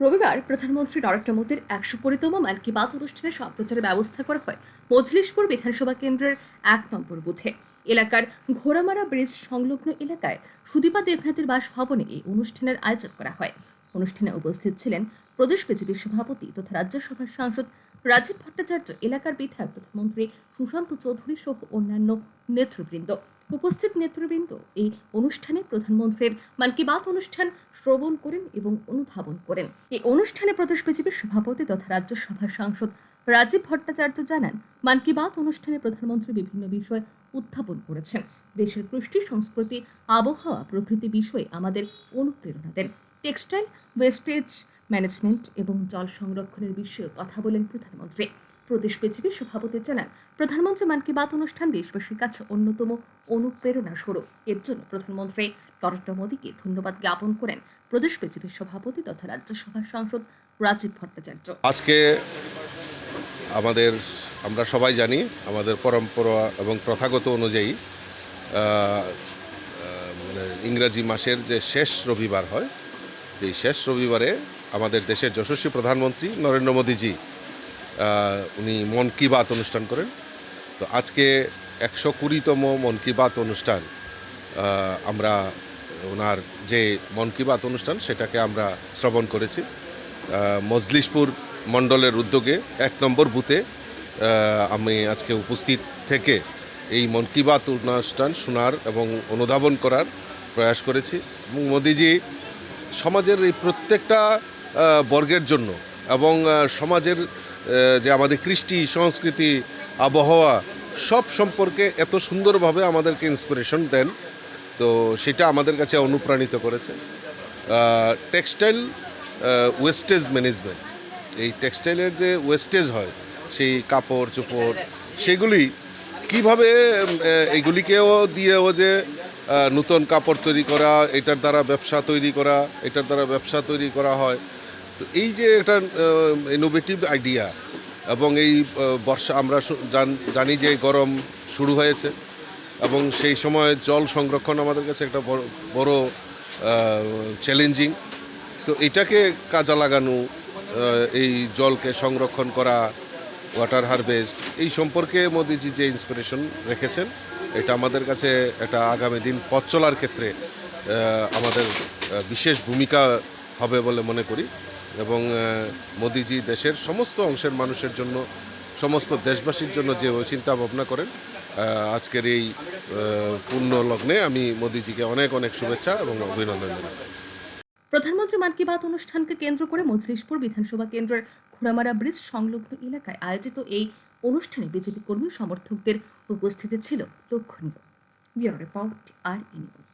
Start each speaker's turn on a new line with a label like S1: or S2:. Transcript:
S1: রবিবার প্রধানমন্ত্রী নরেন্দ্র মোদীর একশো কুড়িতম মান কি বাত অনুষ্ঠানে সম্প্রচারের ব্যবস্থা করা হয় মজলিশপুর বিধানসভা কেন্দ্রের এক নম্বর বুথে। এলাকার ঘোড়ামারা ব্রিজ সংলগ্ন এলাকায় সুদীপা দেবনাথের বাসভবনে এই অনুষ্ঠানের আয়োজন করা হয়। অনুষ্ঠানে উপস্থিত ছিলেন প্রদেশ বিজেপির সভাপতি তথা রাজ্যসভার সাংসদ রাজীব ভট্টাচার্য, এলাকার বিধায়ক প্রধানমন্ত্রী সুশান্ত চৌধুরী সহ অন্যান্য নেতৃবৃন্দ। উপস্থিত নেতৃবৃন্দ এই অনুষ্ঠানে প্রধানমন্ত্রীর মান কি বাত অনুষ্ঠান শ্রবণ করেন এবং অনুধাবন করেন। এই অনুষ্ঠানে প্রদেশ বিজেপির সভাপতি তথা রাজ্যসভার সাংসদ রাজীব ভট্টাচার্য জানান, মান কি বাত অনুষ্ঠানে প্রধানমন্ত্রী বিভিন্ন বিষয় উত্থাপন করেছেন। দেশের কৃষ্টি, সংস্কৃতি, আবহাওয়া, প্রভৃতি বিষয়ে আমাদের অনুপ্রেরণা দেন। টেক্সটাইল, ওয়েস্টেজ ম্যানেজমেন্ট এবং জল সংরক্ষণের বিষয়ে কথা বলেন প্রধানমন্ত্রী। প্রদেশ বিজেপির সভাপতি জানান, প্রধানমন্ত্রী মান কি বাত অনুষ্ঠান দেশবাসীর কাছে অন্যতম অনুপ্রেরণা স্বরূপ। এর জন্য প্রধানমন্ত্রী নরেন্দ্র মোদীকে ধন্যবাদ জ্ঞাপন করেন প্রদেশ বিজেপির সভাপতি তথা রাজ্যসভার সাংসদ রাজীব ভট্টাচার্য।
S2: আজকে আমাদের আমরা সবাই জানি আমাদের পরম্পরা এবং প্রথাগত অনুযায়ী মানে ইংরাজি মাসের যে শেষ রবিবার হয়, এই শেষ রবিবারে আমাদের দেশের যশস্বী প্রধানমন্ত্রী নরেন্দ্র মোদীজি উনি মন কি বাত অনুষ্ঠান করেন। তো আজকে একশো কুড়িতম মন কি বাত অনুষ্ঠান আমরা ওনার যে মন কি বাত অনুষ্ঠান সেটাকে আমরা শ্রবণ করেছি। মজলিশপুর মণ্ডলের উদ্যোগে এক নম্বর বুথে আমি আজকে উপস্থিত থেকে এই মন কি বাত অনুষ্ঠান শোনার এবং অনুধাবন করার প্রয়াস করেছি। এবং মোদিজি সমাজের এই প্রত্যেকটা বর্গের জন্য এবং সমাজের যে আমাদের কৃষ্টি, সংস্কৃতি, আবহাওয়া, সব সম্পর্কে এত সুন্দরভাবে আমাদেরকে ইন্সপিরেশন দেন। তো সেটা আমাদের কাছে অনুপ্রাণিত করেছে। টেক্সটাইল ওয়েস্টেজ ম্যানেজমেন্ট এই টেক্সটাইলের যে ওয়েস্টেজ হয়, সেই কাপড়, চোপড়, সেগুলি কীভাবে এইগুলিকেও দিয়েও যে নতুন কাপড় তৈরি করা, এটার দ্বারা ব্যবসা তৈরি করা, এটার দ্বারা ব্যবসা তৈরি করা হয় তো এই যে একটা ইনোভেটিভ আইডিয়া এবং এই বর্ষা, আমরা জানি যে গরম শুরু হয়েছে এবং সেই সময় জল সংরক্ষণ আমাদের কাছে একটা বড় চ্যালেঞ্জিং তো এটাকে কাজে লাগানো এই জলকে সংরক্ষণ করা ওয়াটার হারভেস্ট এই সম্পর্কে মোদিজি যে ইন্সপিরেশন রেখেছেন, এটা আমাদের কাছে একটা আগামী দিন পথ চলার ক্ষেত্রে আমাদের বিশেষ ভূমিকা হবে বলে মনে করি। এবং মোদিজি দেশের সমস্ত অংশের মানুষের জন্য, সমস্ত দেশবাসীর জন্য যে চিন্তা ভাবনা করেন আজকের এই পূর্ণ লগ্নে আমি মোদিজিকে অনেক অনেক শুভেচ্ছা এবং অভিনন্দন জানাই
S1: প্রধানমন্ত্রী মান কি বাত অনুষ্ঠানকে কেন্দ্র করে মজলিশপুর বিধানসভা কেন্দ্রের ঘোড়ামারা ব্রিজ সংলগ্ন এলাকায় আয়োজিত এই অনুষ্ঠানে বিজেপি কর্মী সমর্থকদের উপস্থিতি ছিল লক্ষণীয়। Bureau report, R news.